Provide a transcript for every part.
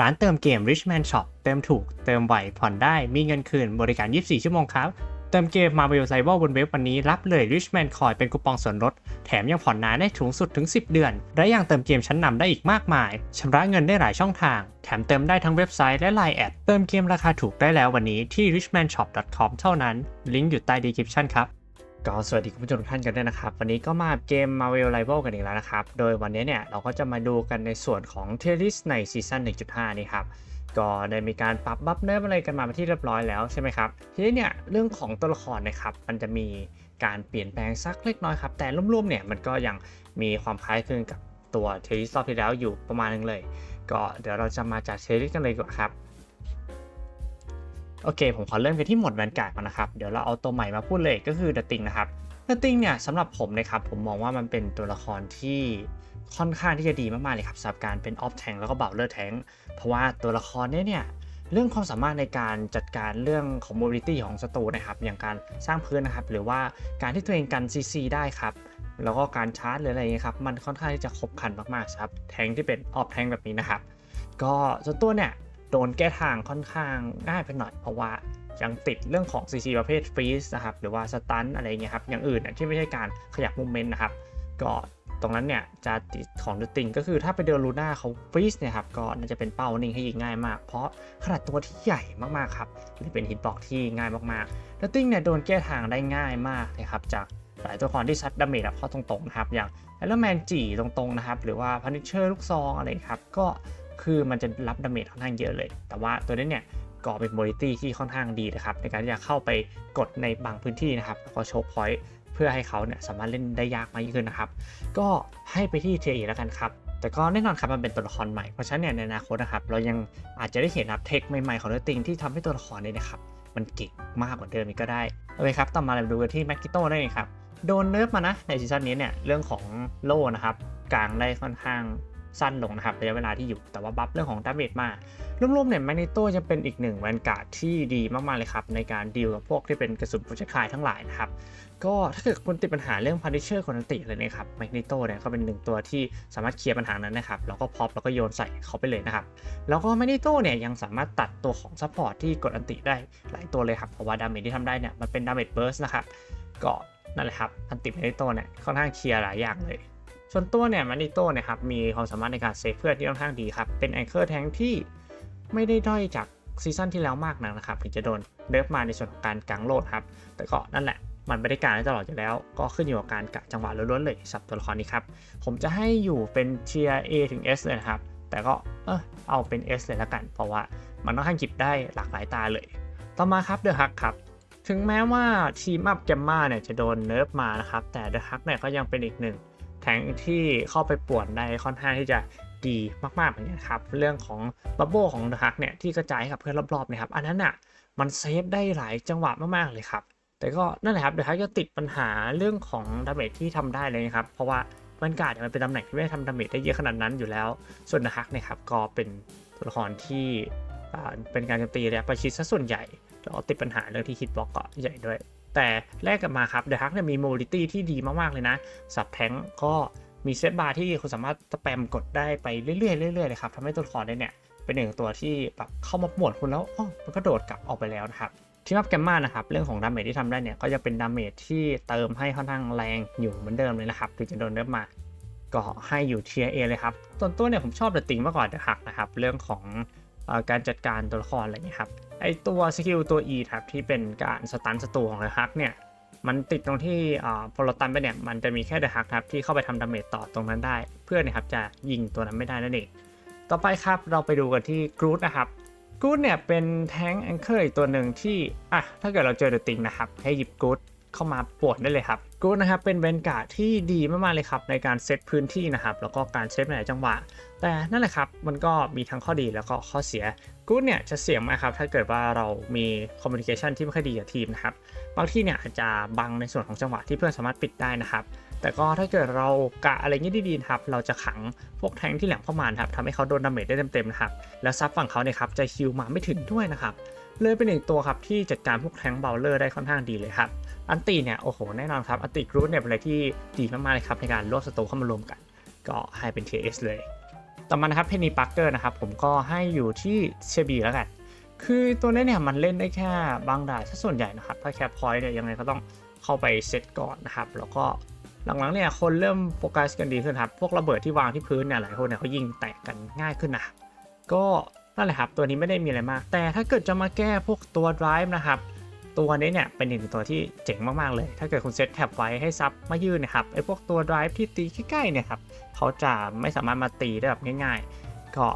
ร้านเติมเกม Richman Shop เติมถูก เติมไวผ่อนได้ มีเงินคืน บริการ 24 ชั่วโมงครับ เติมเกม Marvel c y b e r บนเว็บวันนี้ รับเลย Richman Coin เป็นคูปองส่วนลด แถมยังผ่อนนานได้สูงสุดถึง 10 เดือน และยังเติมเกมชั้นนำได้อีกมากมาย ชำระเงินได้หลายช่องทาง แถมเติมได้ทั้งเว็บไซต์และ Line แอด เติมเกมราคาถูกได้แล้ววันนี้ที่ richmanshop.com เท่านั้น ลิงก์อยู่ใต้ description ครับ ก็สวัสดีคุณผู้ชมทุกท่านกันด้วยนะครับ วันนี้ก็มาเกม Marvel Rival กันอีกแล้วนะครับ โดยวันนี้เนี่ยเราก็จะมาดูกันในส่วนของเทลิสในซีซั่น1.5 นี่ครับ ก็ได้มีการปรับบัฟเนิร์ฟอะไรกันมาเป็นที่เรียบร้อยแล้วใช่ไหมครับ ทีนี้เนี่ยเรื่องของตัวละครนะครับมันจะมีการเปลี่ยนแปลงสักเล็กน้อยครับ แต่รวมๆเนี่ยมันก็ยังมีความคล้ายคลึงกับตัวเทลิสรอบที่แล้วอยู่ประมาณนึงเลย ก็เดี๋ยวเราจะมาจากเทลิสกันเลยกว่าครับ โอเค ผมขอเริ่มกันที่หมวดแวนการ์ดก่อนนะครับ เดี๋ยวเราเอาตัวใหม่มาพูดเลยก็คือเดอะติงนะครับเดอะติงเนี่ยสำหรับผมนะครับผมมองว่ามันเป็นตัวละครที่ค่อนข้างที่จะดีมากๆเลยครับสำหรับการเป็นออฟแทงแล้วก็เบลเลอร์แทงเพราะว่าตัวละครเนี้เนี่ยเรื่องความสามารถในการจัดการเรื่องของ mobility ของศัตรูนะครับ อย่างการสร้างพื้นนะครับ หรือว่าการที่ตัวเองกัน CC ได้ครับ แล้วก็การชาร์จหรืออะไรเงี้ยครับ มันค่อนข้างที่จะครบครันมากๆครับ แทงที่เป็นออฟแทงแบบนี้นะครับ ก็ส่วนตัวเนี่ย โดนแก้ทางค่อนข้างง่ายไปหน่อย เพราะว่ายังติดเรื่องของ CC ประเภทฟรีซนะครับ หรือว่าสตันอะไรเงี้ยครับ อย่างอื่นน่ะที่ไม่ใช่การขยับมูเมนต์นะครับ ก็ตรงนั้นเนี่ยจะติดของดูติงก็คือถ้าไปเดินลูน่าเขาฟรีซเนี่ยครับ ก็น่าจะเป็นเป้านิ่งให้ยิงง่ายมาก เพราะขนาดตัวที่ใหญ่มากๆครับหรือเป็นฮิตบ็อกที่ง่ายมากๆดูติงเนี่ยโดนแก้ทางได้ง่ายมากนะครับจากหลายตัวละครที่ซัดดาเมจแบบเข้าตรงๆนะครับอย่างแอลแมนจีตรงๆนะครับหรือว่าพันิเชอร์ลูกซองอะไรครับก็ คือมันจะรับดาเมจค่อนข้างเยอะเลย แต่ว่าตัวนี้เนี่ยก็เป็นโมดิตี้ที่ค่อนข้างดีนะครับ ในการที่จะเข้าไปกดในบางพื้นที่นะครับ แล้วก็โชว์พอยต์เพื่อให้เขาเนี่ยสามารถเล่นได้ยากมากยิ่งขึ้นนะครับ ก็ให้ไปที่เทอีแล้วกันครับ แต่ก็แน่นอนครับมันเป็นตัวละครใหม่ เพราะฉะนั้นเนี่ยในอนาคตนะครับ เรายังอาจจะได้เห็นอัพเทคใหม่ๆของเนื้อติงที่ทำให้ตัวละครเนี่ยนะครับ มันเก่งมากกว่าเดิมอีกก็ได้โอเคครับต่อมาเราดูกันที่แม็กกิโต้ได้เลยครับโดนเนิร์ฟมานะในซีซั่นนี้เนี่ยเรื่องของโล่นะครับกลางได้ค่อนข้าง สั้นลงนะครับระยะเวลาที่อยู่แต่ว่าบัฟเรื่องของดาเมจมารวมๆเนี่ยแมกนิโตจะเป็นอีกหนึ่งแวนการ์ดที่ดีมากๆเลยครับ ในการดีลกับพวกที่เป็นกระสุนโปรเจคายทั้งหลายนะครับ ก็ถ้าเกิดคุณติดปัญหาเรื่องพาร์ติเชอร์คนติอะไรเนี่ยครับแมกนิโตเนี่ยก็เป็นหนึ่งตัวที่สามารถเคลียร์ปัญหานั้นนะครับแล้วก็พอปแล้วก็โยนใส่เขาไปเลยนะครับ แล้วก็แมกนิโตเนี่ยยังสามารถตัดตัวของซัพพอร์ตที่กดอันติได้หลายตัวเลยครับเพราะว่าดาเมจที่ทำได้เนี่ยมันเป็นดาเมจเบิร์สนะครับก็นั่นแหละครับอันติแมกนิโตเนี่ยค่อนข้างเคลียร์หลายอย่างเลย ส่วนตัวเนี่ยมกนิโตเนี่ยครับมีความสามารถในการเซฟเพื่อนที่ค่อนข้างดีครับ เป็นแองเกอร์แทงที่ไม่ได้ด้อยจากซีซั่นที่แล้วมากนักนะครับถึงจะโดนเดิฟมาในส่วนของการกังโลดครับ แต่ก็นั่นแหละ มันไม่ได้การได้ตลอดอยู่แล้ว ก็ขึ้นอยู่กับการกะจังหวะล้วนๆเลยสำหรับตัวละครนี้ครับ ผมจะให้อยู่เป็นเทียร์ A ถึง S เลยนะครับ แต่ก็เออเอาเป็น S เลยละกัน เพราะว่ามันต้องข้างหยิบได้หลากหลายตาเลย ต่อมาครับเดอะฮักครับถึงแม้ว่าทีมอัพแกมมาเนี่ยจะโดนเนิร์ฟมานะครับ แต่เดอะฮักเนี่ยก็ยังเป็นอีกหนึ่ง แทงที่เข้าไปป่วนได้ค่อนข้างที่จะดีมากๆเหมือนกันครับ เรื่องของบับเบิลของเดอะฮักเนี่ยที่กระจายให้กับเพื่อนรอบๆนะครับ อันนั้นอะมันเซฟได้หลายจังหวะมากๆเลยครับ แต่ก็นั่นแหละครับเดอะฮักจะติดปัญหาเรื่องของดาเมจที่ทำได้เลยนะครับ เพราะว่าแวนการ์ดเนี่ยมันเป็นตำแหน่งที่ไม่ได้ทำดาเมจได้เยอะขนาดนั้นอยู่แล้ว ส่วนเดอะฮักเนี่ยครับก็เป็นตัวละครที่เป็นการโจมตีระยะประชิดซะส่วนใหญ่แล้วติดปัญหาเรื่องที่ฮิตบล็อกก็ใหญ่ด้วย แต่แลกกับมาครับเดอะฮักเนี่ยมีโมบิลิตี้ที่ดีมากๆเลยนะสับแทงก็มีเซตบาร์ที่คุณสามารถสแปมกดได้ไปเรื่อยๆเรื่อยๆเลยครับทำให้ตัวละครเนี่ยเป็นหนึ่งตัวที่แบบเข้ามาป่วนคุณแล้วอ๋อมันก็โดดกลับออกไปแล้วนะครับทีมอัพแกมมานะครับเรื่องของดาเมจที่ทำได้เนี่ยก็จะเป็นดาเมจที่เติมให้ค่อนข้างแรงอยู่เหมือนเดิมเลยนะครับถึงจะโดนเริ่มมาก็ให้อยู่เทียเอเลยครับส่วนตัวเนี่ยผมชอบเดอะติงมากกว่าเดอะฮักนะครับเรื่องของการจัดการตัวละครอะไรอย่างเงี้ยครับ ไอตัวสกิลตัว E ครับที่เป็นการสตันศัตรูของเดอะฮักเนี่ยมันติดตรงที่อ่าพอเราตันไปเนี่ยมันจะมีแค่เดอะฮักครับที่เข้าไปทำดาเมจต่อตรงนั้นได้ เพื่อนนะครับจะยิงตัวนั้นไม่ได้นั่นเองต่อไปครับเราไปดูกันที่กรูดนะครับกรูดเนี่ยเป็นแท้งแองเกอร์อีกตัวหนึ่งที่อะถ้าเกิดเราเจอเดอะติงนะครับให้หยิบกรูด เข้ามาปวดได้เลยครับกู๊ดนะครับเป็นเวนการ์ดที่ดีมากๆเลยครับในการเซตพื้นที่นะครับแล้วก็การเซตในหลายจังหวะ แต่นั่นแหละครับมันก็มีทั้งข้อดีแล้วก็ข้อเสียกู๊ดเนี่ยจะเสี่ยงมากครับถ้าเกิดว่าเรามีคอมมิวนิเคชันที่ไม่ค่อยดีกับทีมนะครับบางที่เนี่ยอาจจะบังในส่วนของจังหวะที่เพื่อนสามารถปิดได้นะครับแต่ก็ถ้าเกิดเรากะอะไรเงี้ยดีๆครับ เราจะขังพวกแทงที่แหลมเข้ามานครับทำให้เขาโดนดาเมจได้เต็มๆนะครับ แล้วซับฝั่งเขาเนี่ยครับจะฮิวมาไม่ถึงด้วยนะครับ เลยเป็นหนึ่งตัวครับที่จัดการพวกแทงเบลเลอร์ได้ค่อนข้างดีเลยครับ อันตีเนี่ยโอ้โหแน่นอนครับอันตีกรูดเนี่ยเป็นอะไรที่ดีมากๆเลยครับในการรวบศัตรูเข้ามารวมกัน ก็ให้เป็น TS เลย ต่อมานะครับเพนนีปักเกอร์นะครับผมก็ให้อยู่ที่เชบีแล้วกันคือตัวนี้เนี่ยมันเล่นได้แค่บางด่านซะส่วนใหญ่นะครับ ถ้าแคปพอยต์เนี่ยยังไงก็ต้องเข้าไปเซตก่อนนะครับ แล้วก็หลังๆเนี่ยคนเริ่มโฟกัสกันดีขึ้นครับ พวกระเบิดที่วางที่พื้นเนี่ยหลายคนเนี่ยเขายิงแตกกันง่ายขึ้นนะก็นั่นแหละครับ ตัวนี้ไม่ได้มีอะไรมาก แต่ถ้าเกิดจะมาแก้พวกตัว drive นะครับ ตัวนี้เนี่ยเป็นอีกหนึ่งตัวที่เจ๋งมาก ๆ เลย ถ้าเกิดคุณเซตแท็บไว้ให้ซับมายืนนะครับไอ้พวกตัว drive ที่ตีใกล้ๆเนี่ยครับเขาจะไม่สามารถมาตีได้แบบง่าย ๆ ก็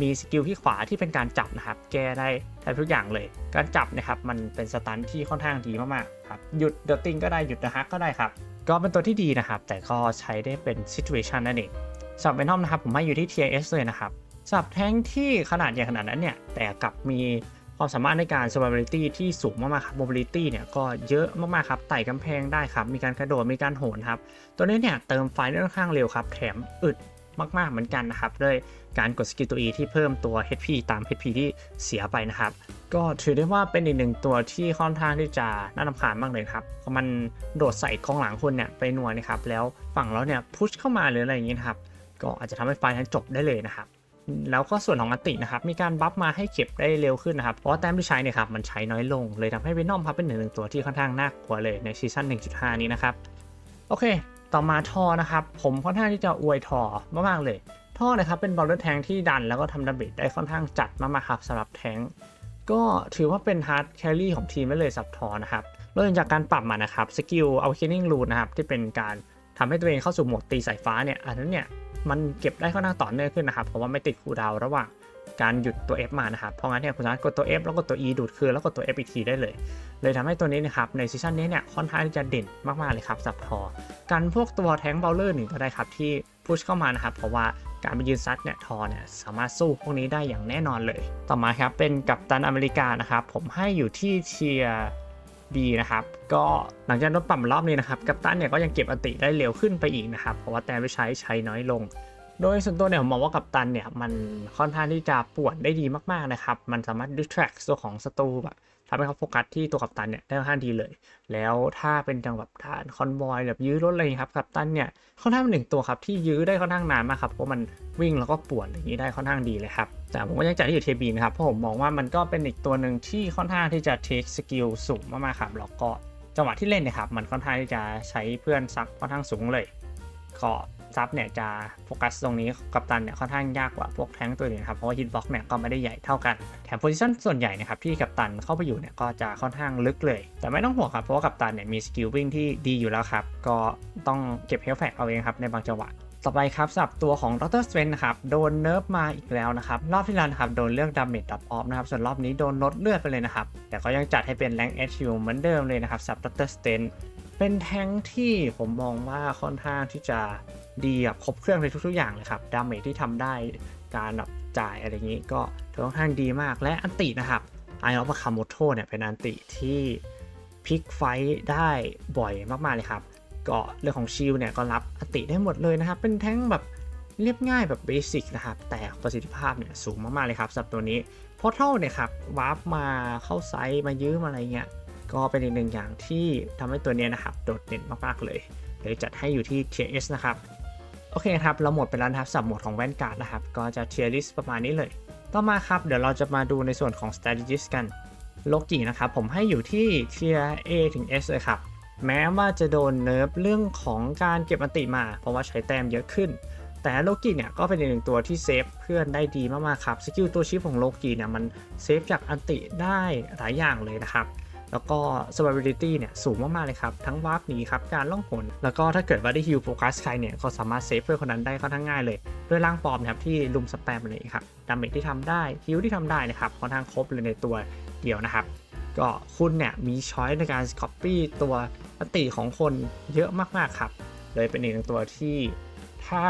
มีสกิลที่ขวาที่เป็นการจับนะครับ แก้ได้แทบทุกอย่างเลย การจับนะครับมันเป็นสตันที่ค่อนข้างดีมากๆครับหยุดเดอ t ติงก็ได้หยุดเดอะฮักก็ได้ครับ ก็เป็นตัวที่ดีนะครับ แต่ก็ใช้ได้เป็น situation นั่นเองสำหรับเวนอมนะครับผมให้อยู่ที่ tier S เลยนะครับสำหรับแท้งที่ขนาดใหญ่ขนาดนั้นเนี่ยแต่กลับมี ความสามารถในการ survivability ที่สูงมากๆครับ mobility เนี่ยก็เยอะมากๆครับไต่กำแพงได้ครับ มีการกระโดดมีการโหนครับ ตัวนี้เนี่ยเติมไฟได้ค่อนข้างเร็วครับ แถมอึดมากๆเหมือนกันนะครับด้วยการกดสกิลตัว E ที่เพิ่มตัว HP ตาม HP ที่เสียไปนะครับ ก็ถือได้ว่าเป็นอีกหนึ่งตัวที่ค่อนข้างที่จะน่ารำคาญมากเลยครับเพราะมันโดดใส่กองหลังคุณเนี่ยไปหน่วยนะครับแล้วฝั่งเราเนี่ยพุชเข้ามาหรืออะไรอย่างนี้นครับก็อาจจะทำให้ไฟนั้นจบได้เลยนะครับ แล้วก็ส่วนของอัตินะครับมีการบัฟมาให้เก็บได้เร็วขึ้นนะครับเพราะแต้มที่ใช้เนี่ยครับมันใช้น้อยลง เลยทำให้เวนอมครับเป็นหนึ่งตัวที่ค่อนข้างน่ากลัวเลยในซีซั่น1.5 นี้นะครับโอเค ต่อมาทอนะครับผมค่อนข้างที่จะอวยทอมากๆเลยท่อนะครับเป็นบอลเลอร์แทงที่ดันแล้วก็ทำดาเมจได้ค่อนข้างจัดมากๆครับสำหรับแทงก็ถือว่าเป็นฮาร์ดแครี่ของทีมไม่เลยสับทอนะครับเริ่มจากการปรับมานะครับสกิลเอาเคนนิงรูนะครับที่เป็นการทำให้ตัวเองเข้าสู่หมวดตีสายฟ้าเนี่ยอันนั้นเนี่ย มันเก็บได้ค่อนข้างต่อเนื่องขึ้นนะครับเพราะว่าไม่ติดคูดาวระหว่างการหยุดตัว F มานะครับ เพราะงั้นเนี่ยคุณสามารถกดตัว F แล้วก็ตัว E ดูดคืนแล้วกดตัว F อีกทีได้เลย เลยทำให้ตัวนี้นะครับในซีซั่นนี้เนี่ยค่อนข้างจะเด่นมากๆเลยครับสับทอกันพวกตัวแทงเบลเลอร์หนึ่งก็ได้ครับที่พุชเข้ามานะครับ เพราะว่าการไปยืนซัดเนี่ยทอเนี่ยสามารถสู้พวกนี้ได้อย่างแน่นอนเลย ต่อมาครับเป็นกัปตันอเมริกานะครับผมให้อยู่ที่เทียร์ B นะครับ ก็หลังจากลดปั่มรอบนี้นะครับกัปตันเนี่ยก็ยังเก็บอติได้เร็วขึ้นไปอีกนะครับ เพราะว่าแต้มที่ใช้ใช้น้อยลง โดยส่วนตัวเนี่ยผมมองว่ากัปตันเนี่ยมันค่อนข้างที่จะป่วนได้ดีมากๆนะครับ มันสามารถ distract ตัวของศัตรูแบบทำให้เขาโฟกัสที่ตัวกัปตันเนี่ยได้ค่อนข้างดีเลย แล้วถ้าเป็นจังแบบฐานคอนบอยแบบยื้อรถอะไรครับกัปตันเนี่ยค่อนข้างเป็นหนึ่งตัวครับที่ยื้อได้ค่อนข้างนานมากครับเพราะมันวิ่งแล้วก็ป่วนอย่างนี้ได้ค่อนข้างดีเลยครับแต่ผมก็ยังจัดที่อยู่เทบีนะครับเพราะผมมองว่ามันก็เป็นอีกตัวหนึ่งที่ค่อนข้างที่จะเทคสกิลสูงมากๆครับแล้วก็จังหวะที่เล่นเนี่ยครับมันค่อนข้างที่จะใช้เพื่อนซักค่อนข้างสูงเลยก็ ซับเนี่ยจะโฟกัสตรงนี้กับตันเนี่ยค่อนข้างยากกว่าพวกแท้งตัวอื่นครับเพราะว่าฮิตบ็อกเนี่ยก็ไม่ได้ใหญ่เท่ากันแถมโพซิชันส่วนใหญ่นะครับที่กัปตันเข้าไปอยู่เนี่ยก็จะค่อนข้างลึกเลย แต่ไม่ต้องห่วงครับเพราะว่ากัปตันเนี่ยมีสกิลวิ่งที่ดีอยู่แล้วครับก็ต้องเก็บเฮลแฟกเอาเองครับในบางจังหวะต่อไปครับสำหรับตัวของดรสเวนนะครับโดนเนิร์ฟมาอีกแล้วนะครับรอบที่แล้วนะครับโดนเลือกดาเมจดับออฟนะครับส่วนรอบนี้โดนลดเลือดไปเลยนะครับแต่ก็ยังจัดให้เป็นแรงเอชยูเหมือนเดิมเลยนะครับสำหรับดรสเวน เป็นแท้งที่ผมมองว่าค่อนข้างที่จะดีแบบครบเครื่องในทุกๆอย่างเลยครับ ดาเมจที่ทำได้การแบบจ่ายอะไรอย่างนี้ก็ถือค่อนข้างดีมากและอันตินะครับไอออฟคาโมโตเนี่ยเป็นอันติที่พลิกไฟต์ได้บ่อยมากๆเลยครับก็เรื่องของชิลเนี่ยก็รับอันติได้หมดเลยนะครับ เป็นแท้งแบบเรียบง่ายแบบเบสิกนะครับ แต่ประสิทธิภาพเนี่ยสูงมากๆเลยครับสำหรับตัวนี้พอเท่าเนี่ยครับวาร์ปมาเข้าไซส์มายื้อมาอะไรเงี้ย ก็เป็นอีกหนึ่งอย่างที่ทำให้ตัวนี้นะครับโดดเด่นมากๆเลยเลยจัดให้อยู่ที่ Tier S นะครับโอเคครับ เราหมดไปแล้วนะครับสับหมวดของแว่นการ์ดนะครับ ก็จะ Tier List ประมาณนี้เลย ต่อมาครับ เดี๋ยวเราจะมาดูในส่วนของ Strategist กันโลกินะครับ ผมให้อยู่ที่ Tier A ถึง S เลยครับ แม้ว่าจะโดนเนิร์ฟเรื่องของการเก็บอันติมา เพราะว่าใช้แต้มเยอะขึ้น แต่โลกิเนี่ยก็เป็นอีกหนึ่งตัวที่เซฟเพื่อนได้ดีมากๆครับ สกิลตัวชิปของโลกิเนี่ยมันเซฟจากอันติได้หลายอย่างเลยนะครับ แล้วก็ survivability เนี่ยสูงมากๆเลยครับ ทั้งวาร์ปหนีครับ การล่องหนแล้วก็ถ้าเกิดว่าได้ฮิลโฟกัสใครเนี่ยก็สามารถเซฟเพื่อนคนนั้นได้ค่อนข้างง่ายเลย ด้วยร่างปลอมนะครับที่ลุมสแปมเลยครับดาเมจที่ทำได้ฮิลที่ทำได้นะครับค่อนข้างครบเลยในตัวเดียวนะครับก็คุณเนี่ยมีช้อยในการ copy ตัวอติของคนเยอะมากๆครับ เลยเป็นอีกหนึ่งตัวที่ถ้า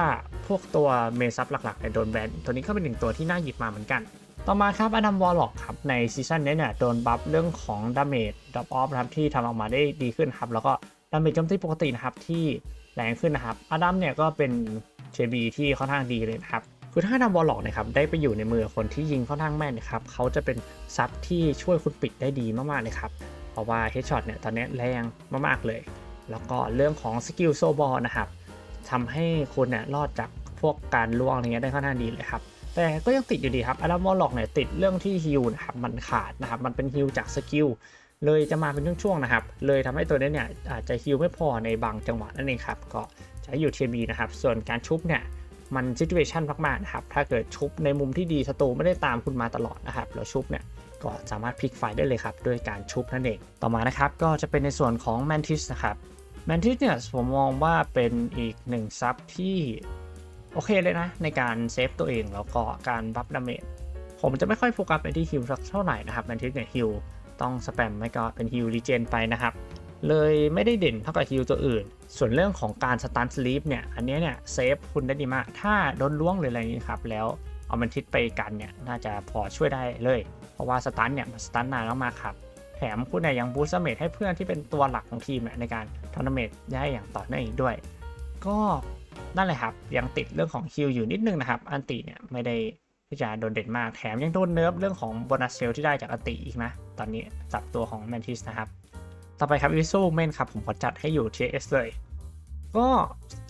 พวกตัวเมซับหลักๆเนี่ยโดนแบนตัวนี้ก็เป็นหนึ่งตัวที่น่าหยิบมาเหมือนกัน ต่อมาครับอดัมวอลล็อกครับในซีซั่นนี้เนี่ยโดนบัฟเรื่องของดาเมจดับออฟครับที่ทำออกมาได้ดีขึ้นครับแล้วก็ดาเมจโจมตีปกตินะครับที่แรงขึ้นนะครับอดัมเนี่ยก็เป็นเชบีที่ค่อนข้างดีเลยนะครับคือถ้าดัมวอลล็อกนะครับได้ไปอยู่ในมือคนที่ยิงค่อนข้างแม่นนะครับเขาจะเป็นซับที่ช่วยคุณปิดได้ดีมากๆเลยครับเพราะว่าเฮดช็อตเนี่ยตอนนี้แรงมากๆเลย แล้วก็เรื่องของสกิลโซบอลนะครับทำให้คุณเนี่ยรอดจากพวกการล่วงอะไรเงี้ยได้ค่อนข้างดีเลยครับ แต่ก็ยังติดอยู่ดีครับอาร์มอลล็อกเนี่ยติดเรื่องที่ฮิลนะครับมันขาดนะครับมันเป็นฮิลจากสกิลเลยจะมาเป็นช่วงๆนะครับ เลยทำให้ตัวนี้เนี่ยอาจจะฮิลไม่พอในบางจังหวะนั่นเองครับ ก็ใช้อยู่ TB นะครับ ส่วนการชุบเนี่ยมันซิ t u เ t ชันมากๆนะครับ ถ้าเกิดชุบในมุมที่ดีสตูไม่ได้ตามคุณมาตลอดนะครับ แล้วชุบเนี่ยก็สามารถพลิกไฟได้เลยครับด้วยการชุบนั่นเอง ต่อมานะครับก็จะเป็นในส่วนของ Mantis นะครับ Mantis เนี่ยผมมองว่าเป็นอีกหนึ่งซับที่ โอเคเลยนะ ในการเซฟตัวเองแล้วก็การบัฟดาเมจผมจะไม่ค่อยโฟกัสไปที่ฮิลสักเท่าไหร่นะครับ Mantis เนี่ยฮิลต้องสแปมไม่ก็เป็นฮิลรีเจนไปนะครับ เลยไม่ได้เด่นเท่ากับฮิลตัวอื่น ส่วนเรื่องของการสตันสลีปเนี่ยอันนี้เนี่ยเซฟคุณได้ดีมาก ถ้าโดนล้วงหรืออะไรนี้ครับแล้วเอามันทิศไปกันเนี่ยน่าจะพอช่วยได้เลย เพราะว่าสตันเนี่ยมันสตันนานมากครับแถมคุณเนี่ยยังบูสต์เมทให้เพื่อนที่เป็นตัวหลักของทีมเนี่ยในการทอนเมทได้อย่างต่อเนื่องอีกด้วย ก็ นั่นแหละครับ ยังติดเรื่องของคิวอยู่นิดนึงนะครับ อันติเนี่ยไม่ได้ที่จะโดนเด่นมาก แถมยังโดนเนิร์ฟเรื่องของโบนัสเซลที่ได้จากอันติอีกนะ ตอนนี้จับตัวของแมนทิสนะครับ ต่อไปครับวิซูเมนครับผมขอจัดให้อยู่ TS เลย ก็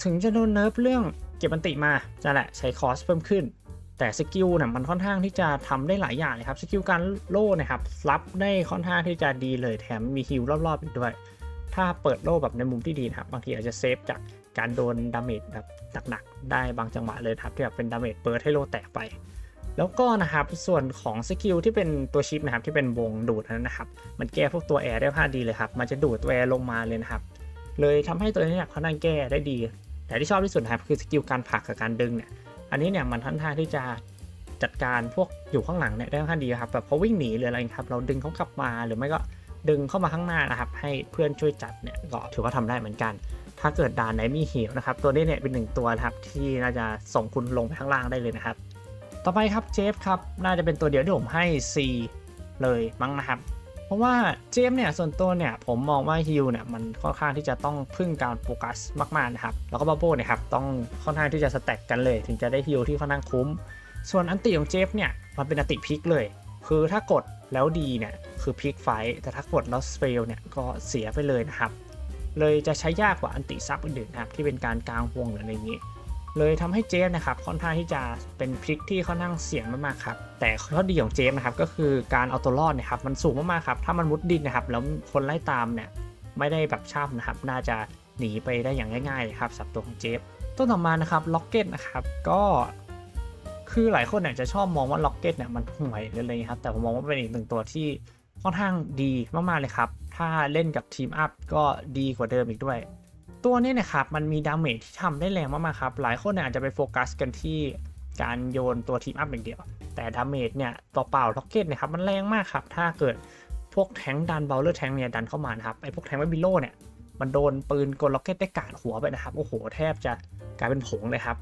ถึงจะโดนเนิร์ฟเรื่องเก็บอันติมาจะแหละใช้คอสเพิ่มขึ้น แต่สกิลเนี่ยมันค่อนข้างที่จะทำได้หลายอย่างเลยครับ สกิลการโล่นะครับรับได้ค่อนข้างที่จะดีเลยแถมมีฮิลรอบๆอีกด้วย ถ้าเปิดโล่แบบในมุมที่ดีนะครับบางทีอาจจะเซฟจาก การโดนดาเมจแบบหนักๆได้บางจังหวะเลยครับที่แบบเป็นดาเมจเปิดให้โลแตกไป แล้วก็นะครับส่วนของสกิลที่เป็นตัวชิปนะครับที่เป็นวงดูดนั้นนะครับ มันแก้พวกตัวแอร์ได้พาดีเลยครับ มันจะดูดตัวแอร์ลงมาเลยนะครับ เลยทำให้ตัวนี้เนี่ยค่อนข้างแก้ได้ดี แต่ที่ชอบที่สุดนะครับคือสกิลการผลักกับการดึงเนี่ย อันนี้เนี่ยมันค่อนข้าที่จะจัดการพวกอยู่ข้างหลังเนี่ยได้ค่อนข้างดีครับแบบเขาวิ่งหนีหรืออะไรครับ เราดึงเขากลับมาหรือไม่ก็ดึงเข้ามาข้างหน้านะครับ ให้เพื่อนช่วยจัดเนี่ยก็ถือว่าทำได้เหมือนกัน ถ้าเกิดด่านไหนมีหิวนะครับ ตัวนี้เนี่ยเป็นหนึ่งตัวครับที่น่าจะส่งคุณลงไปข้างล่างได้เลยนะครับ ต่อไปครับเจฟครับน่าจะเป็นตัวเดียวที่ผมให้ C เลยมั้งนะครับ เพราะว่าเจฟเนี่ยส่วนตัวเนี่ยผมมองว่าฮิลเนี่ยมันค่อนข้างที่จะต้องพึ่งการโฟกัสมากๆนะครับแล้วก็บับเบิลเนี่ยครับต้องค่อนข้างที่จะสแต็กกันเลย ถึงจะได้ฮิลที่ค่อนข้างคุ้ม ส่วนอันติของเจฟเนี่ยมันเป็นอันติพลิกเลย คือถ้ากดแล้วดีเนี่ยคือพลิกไฟท์แต่ถ้ากดแล้วสเปลเนี่ยก็เสียไปเลยนะครับ เลยจะใช้ยากกว่าอันติซับอื่นๆนะครับที่เป็นการกลางวงหรืออะไรอย่างนี้ เลยทำให้เจฟนะครับค่อนข้างที่จะเป็นพลิกที่ค่อนข้างเสี่ยงมากๆครับแต่ข้อดีของเจฟนะครับก็คือการเอาตัวรอดเนะครับมันสูงมากๆครับถ้ามันมุดดินนะครับแล้วคนไล่ตามเนี่ยไม่ได้แบบช่ำนะครับน่าจะหนีไปได้อย่างง่ายๆเลยครับสับตัวของเจฟตัวต่อมานะครับล็อกเก็ตนะครับก็คือหลายคนเนี่ยจะชอบมองว่าล็อกเก็ตเนี่ยมันห่วยหรืออะไรอย่างงี้ครับแต่ผมมองว่าเป็นอีกหนึ่งตัวที่ ค่อนข้างดีมากๆเลยครับ ถ้าเล่นกับทีมอัพก็ดีกว่าเดิมอีกด้วย ตัวนี้นะครับมันมีดาเมจที่ทำได้แรงมากๆครับ หลายคนเนี่ยอาจจะไปโฟกัสกันที่การโยนตัวทีมอัพอย่างเดียว แต่ดาเมจเนี่ยตัวเปล่าล็อกเก็ตนะครับมันแรงมากครับ ถ้าเกิดพวกแทงดันเบลเลอร์แทงเนี่ยดันเข้ามานะครับ ไอ้พวกแทงไม่บิโลเนี่ยมันโดนปืนกลล็อกเก็ตได้กาดหัวไปนะครับ โอ้โห แทบจะกลายเป็นผงเลยครับ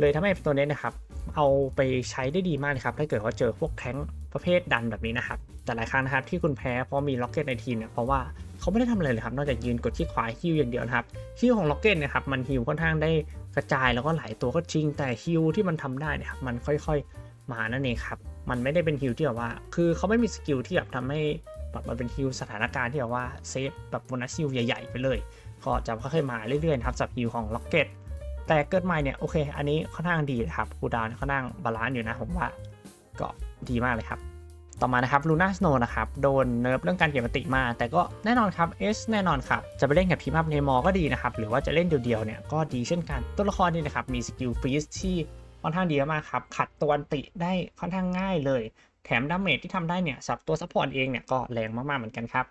เลยทำให้ตัวนี้นะครับ เอาไปใช้ได้ดีมากเลยครับ ถ้าเกิดว่าเจอพวกแท้งประเภทดันแบบนี้นะครับ แต่หลายครั้งนะครับที่คุณแพ้เพราะมีล็อกเก็ตในทีมเนี่ยเพราะว่าเขาไม่ได้ทำอะไรเลยครับ นอกจากยืนกดที่ขวาฮิวอย่างเดียวนะครับฮิวของล็อกเก็ตนะครับมันฮิวค่อนข้างได้กระจายแล้วก็หลายตัวก็จริง แต่ฮิวที่มันทำได้เนี่ยครับมันค่อยๆมานั่นเองครับมันไม่ได้เป็นฮิวที่แบบว่า คือเขาไม่มีสกิลที่แบบทำให้แบบมันเป็นฮิวสถานการณ์ที่แบบว่าเซฟแบบโบนัสฮิวใหญ่ ๆ ไปเลย ก็จะค่อยๆมาเรื่อยๆครับสับฮิวของล็อกเก็ต แต่เกิดใหม่เนี่ยโอเค อันนี้ค่อนข้างดีนะครับคูดาวค่อนข้างบาลานซ์อยู่นะผมว่าก็ดีมากเลยครับต่อมานะครับลูน่าสโนนะครับโดนเนิร์ฟเรื่องการเก็บอันติมา แต่ก็แน่นอนครับเอสแน่นอนครับ จะไปเล่นกับทีมัพเนมอก็ดีนะครับ หรือว่าจะเล่นเดียวๆเนี่ยก็ดีเช่นกัน ตัวละครนี่นะครับ มีสกิลฟรีสที่ค่อนข้างดีมากครับ ขัดตัวอันติได้ค่อนข้างง่ายเลย แถมดาเมจที่ทำได้เนี่ยสับตัวซัพพอร์ตเองเนี่ยก็แรงมากๆเหมือนกันครับ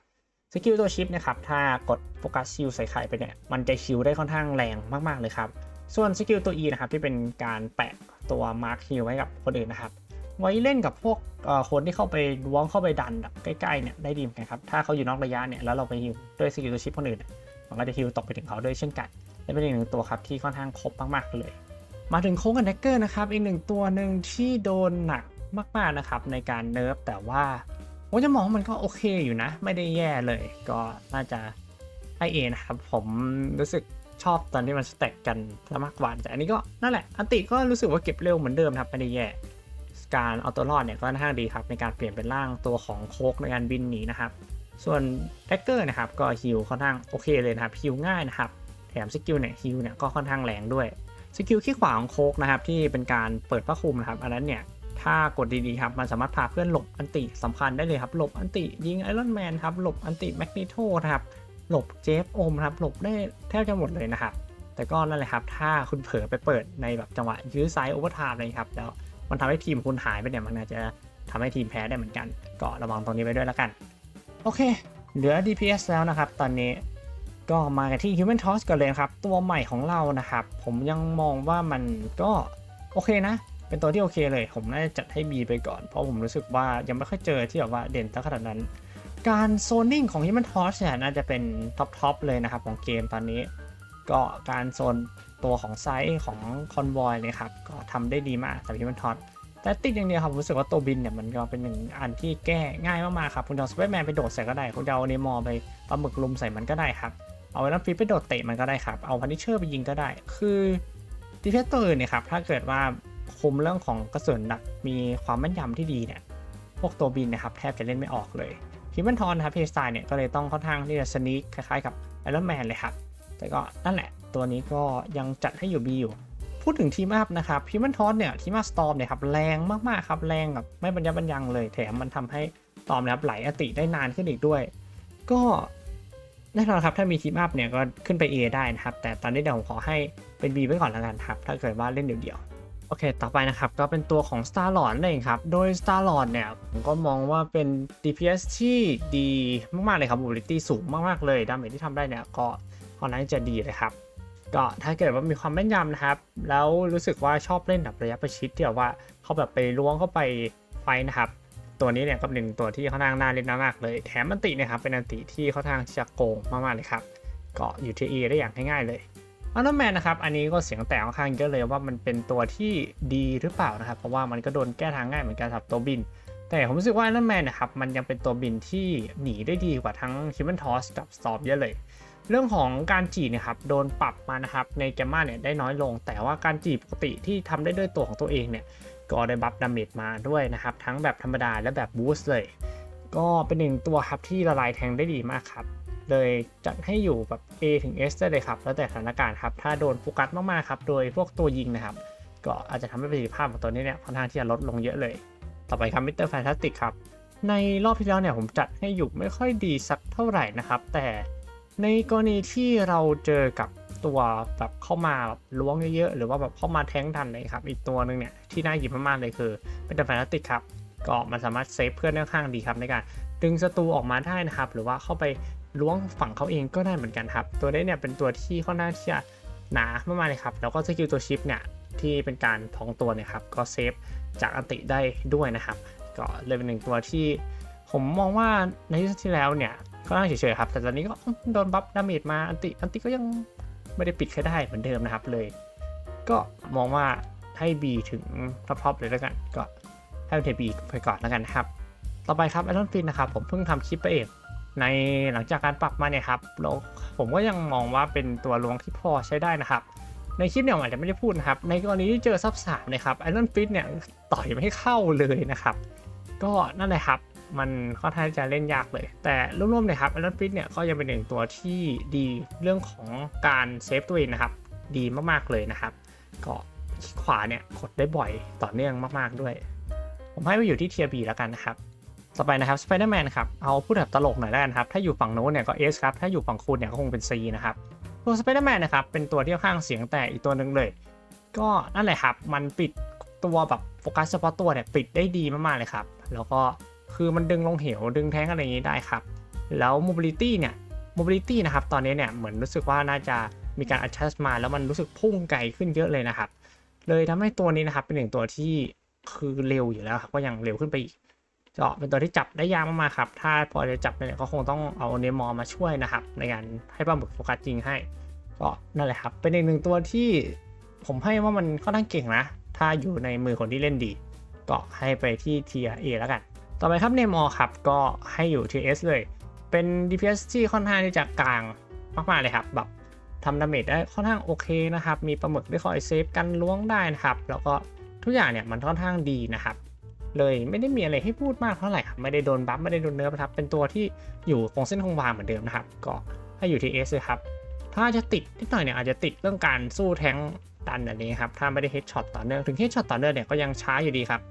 สกิลตัวชิปนะครับถ้ากดโฟกัสชิลใส่ไข่ไปเนี่ยมันจะชิลได้ค่อนข้างแรงมากๆเลยครับ ส่วนสกิลตัว E นะครับที่เป็นการแปะตัวมาร์คฮิลไว้กับคนอื่นนะครับ ไว้เล่นกับพวกคนที่เข้าไปล้วงเข้าไปดันแบบใกล้ๆเนี่ยได้ดีเหมือนกันครับ ถ้าเขาอยู่นอกระยะเนี่ยแล้วเราไปฮิวด้วยสกิลตัวชิปคนอื่นมันก็จะฮิวตกไปถึงเขาด้วยเช่นกันและเป็นอีกหนึ่งตัวครับที่ค่อนข้างครบมากๆเลย มาถึงโค้งกับแดกเกอร์นะครับอีกหนึ่งตัวหนึ่งที่โดนหนักมากๆนะครับในการเนิร์ฟแต่ว่าผมจะมองมันก็โอเคอยู่นะ ไม่ได้แย่เลย ก็น่าจะให้เอนะครับ ผมรู้สึก ชอบตอนที่มันสแต็กกันซะมากกว่าแต่อันนี้ก็นั่นแหละ อันติก็รู้สึกว่าเก็บเร็วเหมือนเดิมครับไม่ได้แย่การเอาตัวรอดเนี่ยก็ค่อนข้างดีครับในการเปลี่ยนเป็นร่างตัวของโคกในการบินหนีนะครับส่วนแดกเกอร์นะครับก็ฮิลค่อนข้างโอเคเลยนะครับฮิลง่ายนะครับแถมสกิลเนี่ยฮิลเนี่ยก็ค่อนข้างแรงด้วยสกิลขี้ขวาของโคกนะครับที่เป็นการเปิดผ้าคลุมนะครับอันนั้นเนี่ยถ้ากดดีๆครับมันสามารถพาเพื่อนหลบอันติสำคัญได้เลยครับหลบอันติยิงไอรอนแมนครับหลบอันติแมกนีโตนะครับ หลบเจฟโอมครับหลบได้แทบจะหมดเลยนะครับ แต่ก็นั่นแหละครับ ถ้าคุณเผลอไปเปิดในแบบจังหวะยื้อไซส์โอเวอร์ไทม์เลยครับแล้วมันทำให้ทีมคุณหายไปเนี่ยมันอาจจะทำให้ทีมแพ้ได้เหมือนกัน ก็ระวังตรงนี้ไว้ด้วยแล้วกัน โอเค เหลือ DPS แล้วนะครับ ตอนนี้ก็มากันที่ Human Toss ก่อนเลยครับ ตัวใหม่ของเรานะครับ ผมยังมองว่ามันก็โอเคนะ เป็นตัวที่โอเคเลย ผมน่าจะจัดให้ B ไปก่อน เพราะผมรู้สึกว่ายังไม่ค่อยเจอที่แบบว่าเด่นสักขนาดนั้น การโซนนิ่งของ Human Toss เนี่ยน่าจะเป็นท็อปๆเลยนะครับของเกมตอนนี้ ก็การโซนตัวของไซส์ของคอนวอยเลยครับ ก็ทำได้ดีมากสำหรับฮิมันทอตแต่ติดอย่างเดียวครับรู้สึกว่าตัวบินเนี่ยมันก็เป็นหนึ่งอันที่แก้ง่ายมากๆครับ คุณเอาสไปแมนไปโดดใส่ก็ได้ คุณเอาเนมอไปปลาหมึกลุมใส่มันก็ได้ครับ เอาไอ้น้ำฟิปไปโดดเตะมันก็ได้ครับ เอาพันิเชอร์ไปยิงก็ได้ คือดีเฟสตัวอื่นเนี่ยครับถ้าเกิดว่าคุมเรื่องของกระสุนหนักมีความแม่นยำที่ดีเนี่ยพวกตัวบินนะครับแทบจะเล่นไม่ออกเลย ฮิมันทอนครับเพย์สไตล์เนี่ยก็เลยต้องค่อนข้างที่จะสนีคคล้ายๆกับไอรอนแมนเลยครับ แต่ก็นั่นแหละ ตัวนี้ก็ยังจัดให้อยู่ B อยู่ พูดถึงทีมอัพนะครับพิมันทอสเนี่ยทีมอัพสตอมเนี่ยครับแรงมากๆครับแรงแบบไม่บรรยับบรรยังเลย แถมมันทำให้ตอมนะครับไหลอติได้นานขึ้นอีกด้วย ก็แน่นอนครับถ้ามีทีมอัพเนี่ยก็ขึ้นไป A ได้นะครับ แต่ตอนนี้เดี๋ยวผมขอให้เป็น B ไว้ก่อนแล้วกันครับ ถ้าเกิดว่าเล่นเดี่ยว โอเค ต่อไปนะครับก็เป็นตัวของ Star Lord นั่นเองครับ โดย Star Lord เนี่ยผมก็มองว่าเป็น DPS ที่ดีมาก ๆ เลยครับ mobility สูงมาก ๆ เลยดาเมจที่ทำได้เนี่ยก็ค่อนข้างจะดีเลยครับ ก็ถ้าเกิดว่ามีความแม่นยำนะครับ แล้วรู้สึกว่าชอบเล่นแบบระยะประชิดที่แบบว่าเขาแบบไปล้วงเข้าไปไฟนะครับ ตัวนี้เนี่ยก็เป็นหนึ่งตัวที่ค่อนข้างน่าเล่นมากๆเลย แถมมันตินะครับเป็นอันติที่ค่อนข้างที่จะโกงมากๆเลยครับก็อยู่ที่ E ได้อย่างง่ายๆเลย อันนั้นแมนนะครับ อันนี้ก็เสียงแตกค่อนข้างเยอะเลยว่ามันเป็นตัวที่ดีหรือเปล่านะครับ เพราะว่ามันก็โดนแก้ทางง่ายเหมือนกันสำหรับตัวบิน แต่ผมรู้สึกว่าอันนั้นแมนนะครับมันยังเป็นตัวบินที่หนีได้ดีกว่าทั้ง Human Toss กับ Storm เยอะเลย เรื่องของการจีเนี่ยครับโดนปรับมานะครับในแกมมาเนี่ยได้น้อยลง แต่ว่าการจีบปกติที่ทำได้ด้วยตัวของตัวเองเนี่ยก็ได้บัฟดาเมจมาด้วยนะครับทั้งแบบธรรมดาและแบบบูสต์เลย ก็เป็นหนึ่งตัวครับที่ละลายแทงได้ดีมากครับ เลยจัดให้อยู่แบบ A ถึง S ได้เลยครับ แล้วแต่สถานการณ์ครับ ถ้าโดนโฟกัสมากๆครับ โดยพวกตัวยิงนะครับ ก็อาจจะทำให้ประสิทธิภาพของตัวนี้เนี่ยค่อนข้างที่จะลดลงเยอะเลย ต่อไปครับมิสเตอร์แฟนตาสติกครับ ในรอบที่แล้วเนี่ยผมจัดให้อยู่ไม่ค่อยดีสักเท่าไหร่นะครับ แต่ในกรณีที่เราเจอกับตัวแบบเข้ามาแบบล้วงเยอะๆ หรือว่าแบบเข้ามาแท้งทันเลยครับ อีกตัวหนึ่งเนี่ยที่น่าหยิบมากๆเลยคือเป็นแฟนตาติกครับ ก็มันสามารถเซฟเพื่อนค่อนข้างดีครับในการดึงศัตรูออกมาได้นะครับ หรือว่าเข้าไป ล้วงฝั่งเขาเองก็ได้เหมือนกันครับ ตัวนี้เนี่ยเป็นตัวที่ค่อนข้างที่จะหนามากๆเลยครับ แล้วก็สกิลตัวชิปเนี่ยที่เป็นการพองตัวเนี่ยครับก็เซฟจากอันติได้ด้วยนะครับ ก็เลยเป็นหนึ่งตัวที่ ผมมองว่าในที่แล้วเนี่ยก็น่าเฉยๆครับ แต่ตอนนี้ก็โดนบัฟดาเมจมาอันติอันติก็ยังไม่ได้ปิดแค่ได้เหมือนเดิมนะครับเลย ก็มองว่าให้ B ถึงท็อปๆเลยแล้วกัน ก็ให้เป็น B ไปก่อนแล้วกันครับ ต่อไปครับไอรอนฟินนะครับ ผมเพิ่งทำคลิปไปเอง ในหลังจากการปรับมาเนี่ยครับแล้วผมก็ยังมองว่าเป็นตัวลวงที่พอใช้ได้นะครับ ในคลิปเนี่ยอาจจะไม่ได้พูดนะครับ ในกรณีที่เจอซับสามนะครับไอรอนฟิตเนี่ยต่อยไม่เข้าเลยนะครับ ก็นั่นแหละครับมันค่อนข้างจะเล่นยากเลย แต่รวมๆเนี่ยครับไอรอนฟิตเนี่ยก็ยังเป็นหนึ่งตัวที่ดีเรื่องของการเซฟตัวเองนะครับ ดีมากๆเลยนะครับ ก็ขวาเนี่ยกดได้บ่อยต่อเนื่องมากๆด้วย ผมให้ไปอยู่ที่เทียบีแล้วกันนะครับ ต่อไปนะครับสไปเดอร์แมนครับ เอาพูดแบบตลกหน่อยแล้วกันครับ ถ้าอยู่ฝั่งโน้นเนี่ยก็ S ครับ ถ้าอยู่ฝั่งคุณเนี่ยก็คงเป็น C นะครับ ตัวสไปเดอร์แมนนะครับ เป็นตัวที่ข้างเสียงแตกอีกตัวหนึ่งเลย ก็นั่นแหละครับ มันปิดตัวแบบโฟกัสเฉพาะตัวเนี่ยปิดได้ดีมากๆเลยครับ แล้วก็คือมันดึงลงเหวดึงแท้งอะไรอย่างนี้ได้ครับ แล้ว mobility เนี่ย mobility นะครับ ตอนนี้เนี่ยเหมือนรู้สึกว่าน่าจะมีการ adjust มา แล้วมันรู้สึกพุ่งไกลขึ้นเยอะเลยนะครับ เลยทำให้ตัวนี้นะครับเป็นหนึ่งตัวที่คือเร็วอยู่แล้วครับก็ยังเร็วขึ้นไปอีก เก็เป็นตัวที่จับได้ยากมากๆครับ ถ้าพอจะจับเนี่ยก็คงต้องเอาเนมอมาช่วยนะครับ ในการให้ปลาหมึกโฟกัสจริงให้ ก็นั่นแหละครับ เป็นอีกหนึ่งตัวที่ผมให้ว่ามันค่อนข้างเก่งนะ ถ้าอยู่ในมือคนที่เล่นดี ก็ให้ไปที่ Tier A แล้วกัน ต่อไปครับเนมอครับก็ให้อยู่ Tier S เลย เป็น DPS ที่ค่อนข้างที่จะกลางมากๆเลยครับแบบทำดาเมจได้ค่อนข้างโอเคนะครับ มีปลาหมึกได้คอยเซฟกันล้วงได้นะครับ แล้วก็ทุกอย่างเนี่ยมันค่อนข้างดีนะครับ เลยไม่ได้มีอะไรให้พูดมากเท่าไหร่ครับไม่ได้โดนบัฟไม่ได้โดนเนิร์ฟนะครับเป็นตัวที่อยู่คงเส้นคงวาเหมือนเดิมนะครับ ก็ให้อยู่ที่ S เลยครับถ้าจะติดนิดหน่อยเนี่ยอาจจะติดเรื่องการสู้แทงตันอันนี้ครับถ้าไม่ได้เฮดช็อตต่อเนื่องถึงเฮดช็อตต่อเนื่องเนี่ยก็ยังช้าอยู่ดีครับ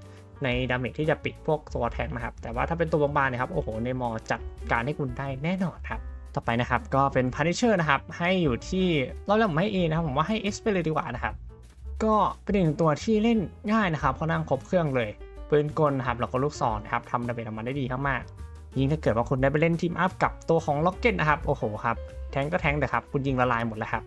ในดาเมจที่จะปิดพวกตัวแทงนะครับ แต่ว่าถ้าเป็นตัวบางๆเนี่ยครับ โอ้โห ในมอจัดการให้คุณได้แน่นอนครับ ต่อไปนะครับ ก็เป็น Punisher นะครับ ให้อยู่ที่เรอบแรกผมให้นะครับ ผมว่าให้ S ไปเลยดีกว่านะครับ ก็เป็นหนึ่งตัวที่เล่นง่ายนะครับเพราะนั่งครบเครื่องเลย ปืนกลนะครับแล้วก็ลูกศรนะครับทำดาเมจออกมาได้ดีมากๆยิ่งถ้าเกิดว่าคุณได้ไปเล่นทีมอัพกับตัวของล็อกเก็ตนะครับโอ้โหครับแทงก็แทงแต่ครับคุณยิงละลายหมดแล้วครับ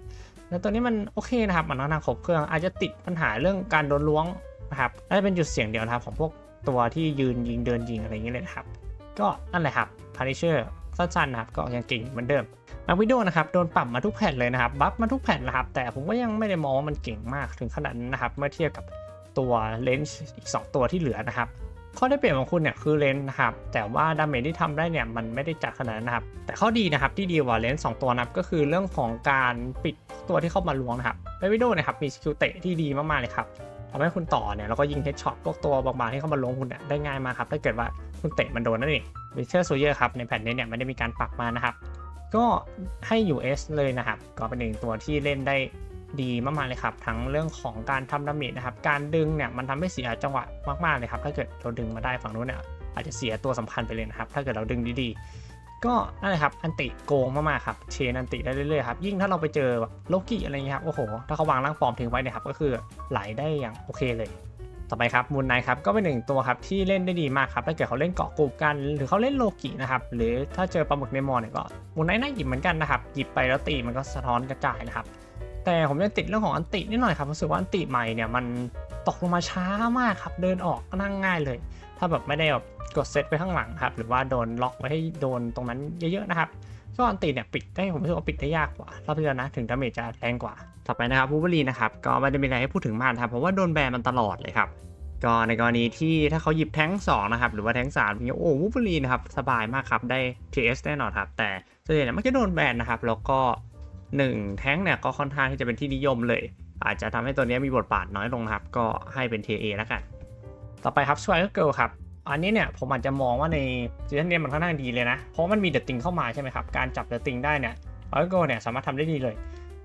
แล้วตัวนี้มันโอเคนะครับมันค่อนางครบเครื่องอาจจะติดปัญหาเรื่องการโดนล้วงนะครับน่าจะเป็นจุดเสี่ยงเดียวนะครับของพวกตัวที่ยืนยิงเดินยิงอะไรอย่างเงี้ยเลยครับ ก็นั่นแหละครับ Punisher สั้นๆนะครับก็ยังเก่งเหมือนเดิมมาวิดีโอนะครับโดนปรับมาทุกแผ่นเลยนะครับบัฟมาทุกแผ่นนะครับแต่ผมก็ยังไม่ได้มองว่ามันเก่งมากถึงขนาดนั้นนะครับเมื่อเทียบกับ ตัวเลนส์อีก 2 ตัวที่เหลือนะครับ ข้อได้เปรียบของคุณเนี่ยคือเลนส์นะครับ แต่ว่าดาเมจที่ทำได้เนี่ยมันไม่ได้จัดขนาดนะครับ แต่ข้อดีนะครับที่ดีกว่าเลนส์สองตัวนะครับก็คือเรื่องของการปิดตัวที่เข้ามาล้วงนะครับในวิดีโอนะครับมีสกิลเตะที่ดีมากๆเลยครับทำให้คุณต่อเนี่ยแล้วก็ยิงเฮดช็อตพวกตัวบางๆที่เข้ามาลงคุณเนี่ยได้ง่ายมากครับถ้าเกิดว่าคุณเตะมันโดนนั่นเองวิเชอร์โซเยอร์ครับในแผ่นนี้เนี่ยไม่ได้มีการปรับมานะครับ ก็ให้ US เลยนะครับ ก็เป็นหนึ่งตัวที่เล่นได้ ดีมากๆเลยครับ ทั้งเรื่องของการทำดาเมจนะครับ การดึงเนี่ยมันทำให้เสียจังหวะมากๆเลยครับ ถ้าเกิดเราดึงมาได้ฝั่งนู้นเนี่ยอาจจะเสียตัวสำคัญไปเลยนะครับ ถ้าเกิดเราดึงดีๆ ก็นั่นแหละครับ อันติโกงมากๆครับ เชนอันติได้เรื่อยๆครับ ยิ่งถ้าเราไปเจอแบบโลกิอะไรเงี้ยครับ โอ้โห ถ้าเขาวางร่างปลอมทิ้งไว้เนี่ยครับ ก็คือไหลได้อย่างโอเคเลย ต่อไปครับมูนไนครับ ก็เป็นหนึ่งตัวครับที่เล่นได้ดีมากครับ ถ้าเกิดเขาเล่นเกาะกลุ่มกัน หรือเขาเล่นโลกินะครับ หรือถ้าเจอปลาหมึกในมอเนี่ยก็มูนไนน่าหยิบเหมือนกันนะครับ หยิบไปแล้วตีมันก็สะท้อนกระจายนะครับ แต่ผมยังติดเรื่องของอันตินิดหน่อยครับรู้สึกว่าอันติใหม่เนี่ยมันตกลงมาช้ามากครับ เดินออกก็นั่งง่ายเลย ถ้าแบบไม่ได้แบบกดเซตไปข้างหลังครับ หรือว่าโดนล็อกไว้ให้โดนตรงนั้นเยอะๆนะครับก็อันติเนี่ยปิดได้ผมรู้สึกว่าปิดได้ยากกว่ารอบที่แล้วนะถึงดาเมจจะแรงกว่า ต่อไปนะครับบูเบอรีนะครับก็ไม่ได้มีอะไรให้พูดถึงมากครับเพราะว่าโดนแบนมันตลอดเลยครับก็ในกรณีที่ถ้าเขาหยิบแท้ง2นะครับหรือว่าแท้ง3อย่างเงี้ยโอ้วูฟเฟอรีนะครับสบายมากครับได้ TS แน่นอนครับแต่ส่วนใหญ่เนี่ยมันจะโดนแบนนะครับแล้วก็ 1 แท้งเนี่ยก็ค่อนข้างที่จะเป็นที่นิยมเลย อาจจะทำให้ตัวนี้มีบทบาทน้อยลงครับ ก็ให้เป็น TA แล้วกัน ต่อไปครับ Swagger Girl ครับ อันนี้เนี่ยผมอาจจะมองว่าในซีซั่นนี้มันค่อนข้างดีเลยนะ เพราะมันมีเดอะติงเข้ามาใช่ไหมครับ การจับเดอะติงได้เนี่ย Swagger Girl เนี่ยสามารถทำได้ดีเลย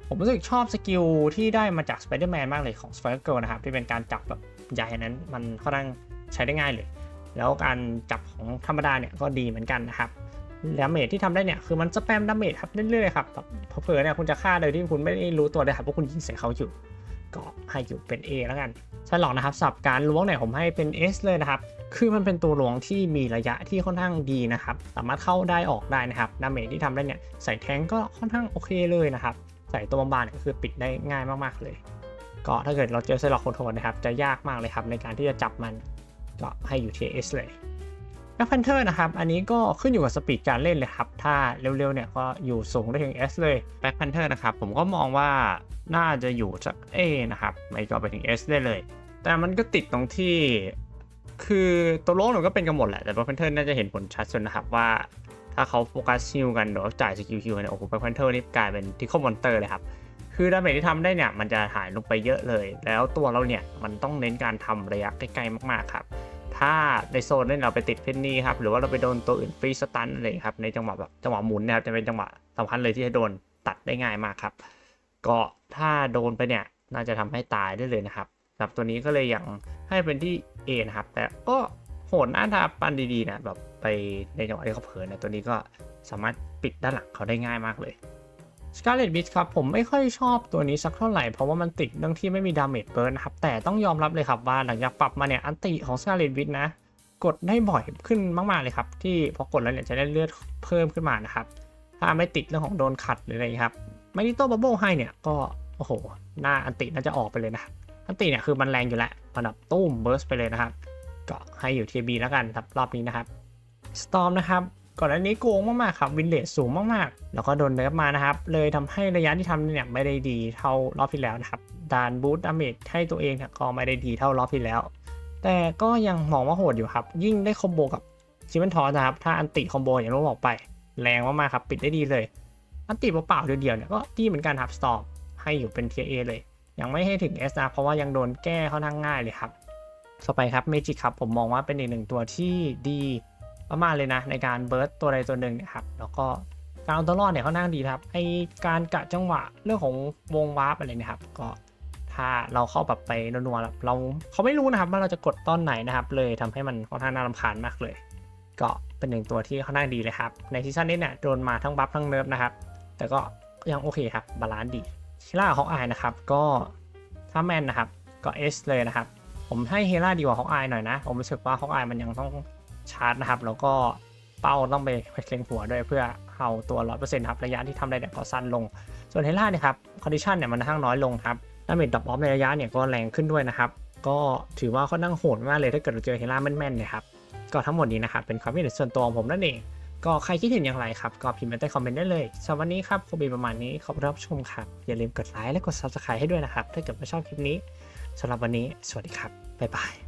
ผมรู้สึกชอบสกิลที่ได้มาจาก Spider-Man มนมากเลยของ Swagger Girl นะครับที่เป็นการจับแบบใหญ่นั้นมันค่อนข้างใช้ได้ง่ายเลย แล้วการจับของธรรมดาเนี่ยก็ดีเหมือนกันนะครับ ดาเมจที่ทำได้เนี่ยคือมันสแปมดาเมจครับเรื่อยๆครับแบบเผลอเนี่ยคุณจะฆ่าโดยที่คุณไม่ได้รู้ตัวเลยครับว่าคุณยิงใส่เขาอยู่ก็ให้อยู่เป็น A แล้วกันใช่หรอกนะครับสับการล้วงเนี่ยผมให้เป็น S เลยนะครับ คือมันเป็นตัวล้วงที่มีระยะที่ค่อนข้างดีนะครับ สามารถเข้าได้ออกได้นะครับ ดาเมจที่ทำได้เนี่ยใส่แทงก็ค่อนข้างโอเคเลยนะครับ ใส่ตัวบางๆเนี่ยก็คือปิดได้ง่ายมากๆเลย ก็ถ้าเกิดเราเจอไซล็อกโคโทนนะครับ จะยากมากเลยครับในการที่จะจับมัน ก็ให้อยู่ที่ S เลย แบ็คแพนเทอร์นะครับ อันนี้ก็ขึ้นอยู่กับสปีดการเล่นเลยครับ ถ้าเร็วๆเนี่ยก็อยู่สูงได้ถึง S เลยแบ็คแพนเทอร์นะครับ ผมก็มองว่าน่าจะอยู่จาก A นะครับ ไม่ก็ไปถึง S ได้เลย แต่มันก็ติดตรงที่ คือตัวโลกมันก็เป็นกันหมดแหละ แต่แบ็คแพนเทอร์น่าจะเห็นผลชัดสุดนะครับว่า ถ้าเขาโฟกัสฮิลกันหรือว่าจ่ายสกิลฮิลเนี่ยโอ้โหแบ็คแพนเทอร์นี่กลายเป็นที่คอมมอนเตอร์เลยครับคือดาเมจที่ทำได้เนี่ยมันจะหายลงไปเยอะเลย แล้วตัวเราเนี่ยมันต้องเน้นการทำระยะใกล้ๆมากๆครับ ถ้าในโซนนั้นเราไปติดเพนนี่ครับหรือว่าเราไปโดนตัวอื่นฟรีสตันอะไรครับในจังหวะแบบจังหวะหมุนนะครับจะเป็นจังหวะสำคัญเลยที่จะโดนตัดได้ง่ายมากครับก็ถ้าโดนไปเนี่ยน่าจะทำให้ตายได้เลยนะครับสำหรับตัวนี้ก็เลยยังให้เป็นที่ A นะครับ แต่ก็โหดนะถ้าปันดีๆนะแบบไปในจังหวะที่เขาเผลอนะตัวนี้ก็สามารถปิดด้านหลังเขาได้ง่ายมากเลย Scarlet Witch ครับผมไม่ค่อยชอบตัวนี้สักเท่าไหร่ เพราะว่ามันติดเรื่องที่ไม่มีดาเมจเบิร์นนะครับ แต่ต้องยอมรับเลยครับว่าหลังจากปรับมาเนี่ยอันติของ Scarlet Witch นะ กดได้บ่อยขึ้นมาก ๆ เลยครับ ที่พอกดแล้วเนี่ยจะได้เลือดเพิ่มขึ้นมานะครับ ถ้าไม่ติดเรื่องของโดนขัดหรืออะไรครับไม่ได้โต้บับเบิลให้เนี่ยก็โอ้โหหน้าอันติน่าจะออกไปเลยนะอันติเนี่ยคือมันแรงอยู่แล้วมันแบบตุ้มเบิร์สไปเลยนะครับก็ให้อยู่ทีบีแล้วกันครับรอบนี้นะครับ Storm นะครับ ก่อนหน้านี้โกงมากๆครับวินเลทสูงมากๆ แล้วก็โดนเนิร์ฟมานะครับ เลยทำให้ระยะที่ทำเนี่ยไม่ได้ดีเท่ารอบที่แล้วนะครับดานบูตดาเมจให้ตัวเองเนี่ยก็ไม่ได้ดีเท่ารอบที่แล้ว แต่ก็ยังมองว่าโหดอยู่ครับ ยิ่งได้คอมโบกับชิมันทอสนะครับ ถ้าอันติคอมโบอย่างที่บอกไป แรงมากๆครับ ปิดได้ดีเลย อันติเปล่าๆเดียวๆเนี่ยก็ดีเหมือนกันครับสตอมให้อยู่เป็นเทียเอเลย ยังไม่ให้ถึง S นะเพราะว่ายังโดนแก้ค่อนข้งง่ายเลยครับต่อไปครับเมจิกครับผมมองว่าเป็นอีกหนึ่งตัวที่ดี ประมากๆเลยนะ ในการเบิร์ตตัวใดตัวหนึ่งนะครับ แล้วก็การเอาตัวรอดเนี่ยค่อนข้างดีครับไอการกะจังหวะเรื่องของวงวาร์ปอะไรเนะครับ ก็ถ้าเราเข้าแบบไปนัวๆเราเขาไม่รู้นะครับว่าเราจะกดตอนไหนนะครับ เลยทำให้มันค่อนข้างน่ารำคาญมากเลย ก็เป็นหนึ่งตัวที่ค่อนข้างดีเลยครับ ในซีซั่นนี้เนี่ยโดนมาทั้งบัฟทั้งเนิร์ฟนะครับ แต่ก็ยังโอเคครับบาลานซ์ดีเฮล่าฮอกอายนะครับก็ถ้าแมนนะครับก็เอสเลยนะครับ ผมให้เฮล่าดีกว่าฮอกอายหน่อยนะ ผมรู้สึกว่าฮอกอายมันยังต้อง ชาร์จนะครับ แล้วก็เป้าต้องไปเล็งหัวด้วยเพื่อเอาตัวร้อยเปอร์เซ็นต์ครับระยะที่ทำได้เนี่ยก็สั้นลง ส่วนเฮล่าเนี่ยครับคอนดิชันเนี่ยมันค่อนข้างน้อยลงครับดาเมจดรอปออฟในระยะเนี่ยก็แรงขึ้นด้วยนะครับ ก็ถือว่าค่อนข้างโหดมากเลยถ้าเกิดเราเจอเฮล่าแม่นๆเนี่ยครับก็ทั้งหมดนี้นะครับเป็นความคิดเห็นส่วนตัวของผมนั่นเองก็ใครคิดเห็นอย่างไรครับ ก็พิมพ์มาใต้คอมเมนต์ได้เลยสำหรับวันนี้ครับคงมีประมาณนี้ขอบคุณที่รับชมครับ อย่าลืมกดไลค์และกด subscribe ให้ด้วยนะครับ ถ้าเกิดว่าชอบคลิปนี้สำหรับวันนี้ สวัสดีครับ บ๊ายบาย